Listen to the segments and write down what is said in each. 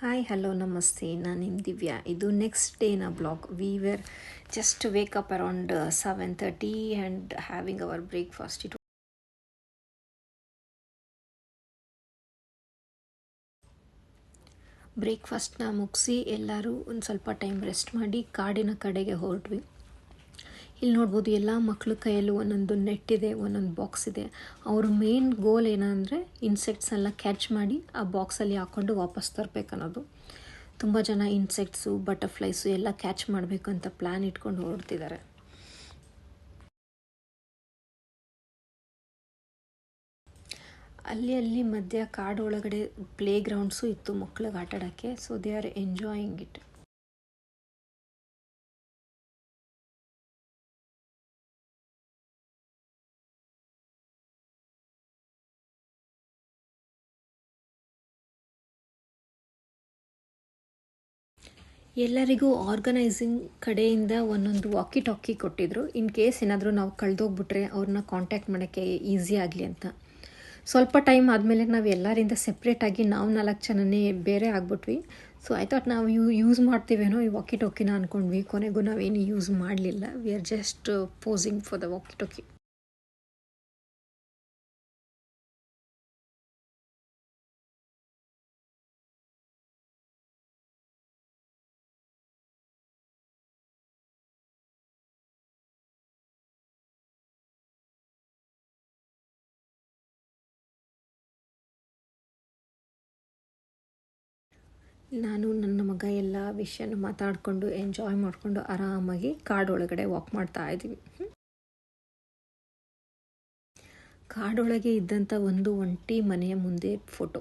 Hi hello ನಮಸ್ತೆ ನಾನು ನಿಮ್ಮ ದಿವ್ಯಾ. ಇದು next ಡೇನ blog we were just wake up around seven thirty and having our breakfast it ಬ್ರೇಕ್ಫಾಸ್ಟ್ನ ಮುಗಿಸಿ ಎಲ್ಲರೂ ಒಂದು ಸ್ವಲ್ಪ ಟೈಮ್ ರೆಸ್ಟ್ ಮಾಡಿ ಕಾಡಿನ ಕಡೆಗೆ ಹೊರಟ್ವಿ. ಇಲ್ಲಿ ನೋಡ್ಬೋದು ಎಲ್ಲ ಮಕ್ಕಳ ಕೈಯಲ್ಲೂ ಒಂದೊಂದು ನೆಟ್ ಇದೆ, ಒಂದೊಂದು ಬಾಕ್ಸ್ ಇದೆ. ಅವ್ರ ಮೇನ್ ಗೋಲ್ ಏನಂದರೆ ಇನ್ಸೆಕ್ಟ್ಸ್ ಎಲ್ಲ ಕ್ಯಾಚ್ ಮಾಡಿ ಆ ಬಾಕ್ಸಲ್ಲಿ ಹಾಕ್ಕೊಂಡು ವಾಪಸ್ ತರಬೇಕನ್ನೋದು. ತುಂಬ ಜನ ಇನ್ಸೆಕ್ಟ್ಸು ಬಟರ್ಫ್ಲೈಸು ಎಲ್ಲ ಕ್ಯಾಚ್ ಮಾಡಬೇಕು ಅಂತ ಪ್ಲ್ಯಾನ್ ಇಟ್ಕೊಂಡು ಹೊರಡ್ತಿದ್ದಾರೆ. ಅಲ್ಲಿ ಅಲ್ಲಿ ಮಧ್ಯ ಕಾಡೊಳಗಡೆ ಪ್ಲೇ ಗ್ರೌಂಡ್ಸು ಇತ್ತು ಮಕ್ಳಿಗೆ ಆಟಾಡೋಕ್ಕೆ so they are enjoying it ಎಲ್ಲರಿಗೂ ಆರ್ಗನೈಸಿಂಗ್ ಕಡೆಯಿಂದ ಒಂದೊಂದು ವಾಕಿ ಟಾಕಿ ಕೊಟ್ಟಿದ್ರು. ಇನ್ ಕೇಸ್ ಏನಾದರೂ ನಾವು ಕಳೆದೋಗ್ಬಿಟ್ರೆ ಅವ್ರನ್ನ ಕಾಂಟ್ಯಾಕ್ಟ್ ಮಾಡೋಕ್ಕೆ ಈಸಿ ಆಗಲಿ ಅಂತ. ಸ್ವಲ್ಪ ಟೈಮ್ ಆದಮೇಲೆ ನಾವು ಎಲ್ಲರಿಂದ ಸೆಪ್ರೇಟಾಗಿ ನಾವು ನಾಲ್ಕು ಜನನೇ ಬೇರೆ ಆಗ್ಬಿಟ್ವಿ. ಸೊ ಐ ಥಾಟ್ ನಾವು ಯೂ ಯೂಸ್ ಮಾಡ್ತೀವೇನೋ ಈ ವಾಕಿ ಟಾಕಿನ ಅಂದ್ಕೊಂಡ್ವಿ ಕೊನೆಗೂ ನಾವೇನು ಯೂಸ್ ಮಾಡಲಿಲ್ಲ. We are just posing for the walkie talkie ನಾನು ನನ್ನ ಮಗ ಎಲ್ಲ ವಿಷಯನ ಮಾತಾಡಿಕೊಂಡು ಎಂಜಾಯ್ ಮಾಡಿಕೊಂಡು ಆರಾಮಾಗಿ ಕಾಡೊಳಗಡೆ ವಾಕ್ ಮಾಡ್ತಾ ಇದ್ದೀವಿ. ಕಾಡೊಳಗೆ ಇದ್ದಂಥ ಒಂದು ಒಂಟಿ ಮನೆಯ ಮುಂದೆ photo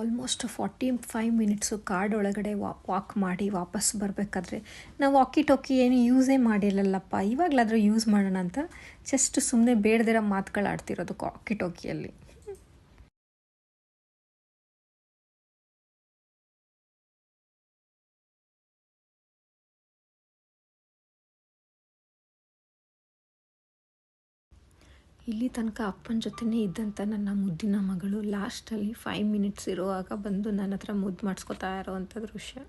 almost forty five minutes card ಒಳಗಡೆ ವಾಕ್ ಮಾಡಿ ವಾಪಸ್ ಬರಬೇಕಾದ್ರೆ. ನಾವು ವಾಕಿ ಟೋಕಿ ಏನು ಯೂಸೇ ಮಾಡಿರಲಿಲ್ಲಪ್ಪ ಇವಾಗಲಾದರೂ ಯೂಸ್ ಮಾಡೋಣ ಅಂತ ಜಸ್ಟ್ ಸುಮ್ಮನೆ ಬೇಡದಿರೋ ಮಾತುಗಳಾಡ್ತಿರೋದು ವಾಕಿ ಟೋಕಿಯಲ್ಲಿ ಇಲ್ಲಿ ತನಕ ಅಪ್ಪನ ಜೊತೆನೇ ಇದ್ದಂಥ ನನ್ನ ಮುದ್ದಿನ ಮಗಳು ಲಾಸ್ಟಲ್ಲಿ ಫೈವ್ ಮಿನಿಟ್ಸ್ ಇರುವಾಗ ಬಂದು ನನ್ನ ಹತ್ರ ಮುದ್ದು ಮಾಡಿಸ್ಕೊತಾ ಇರೋವಂಥ ದೃಶ್ಯ.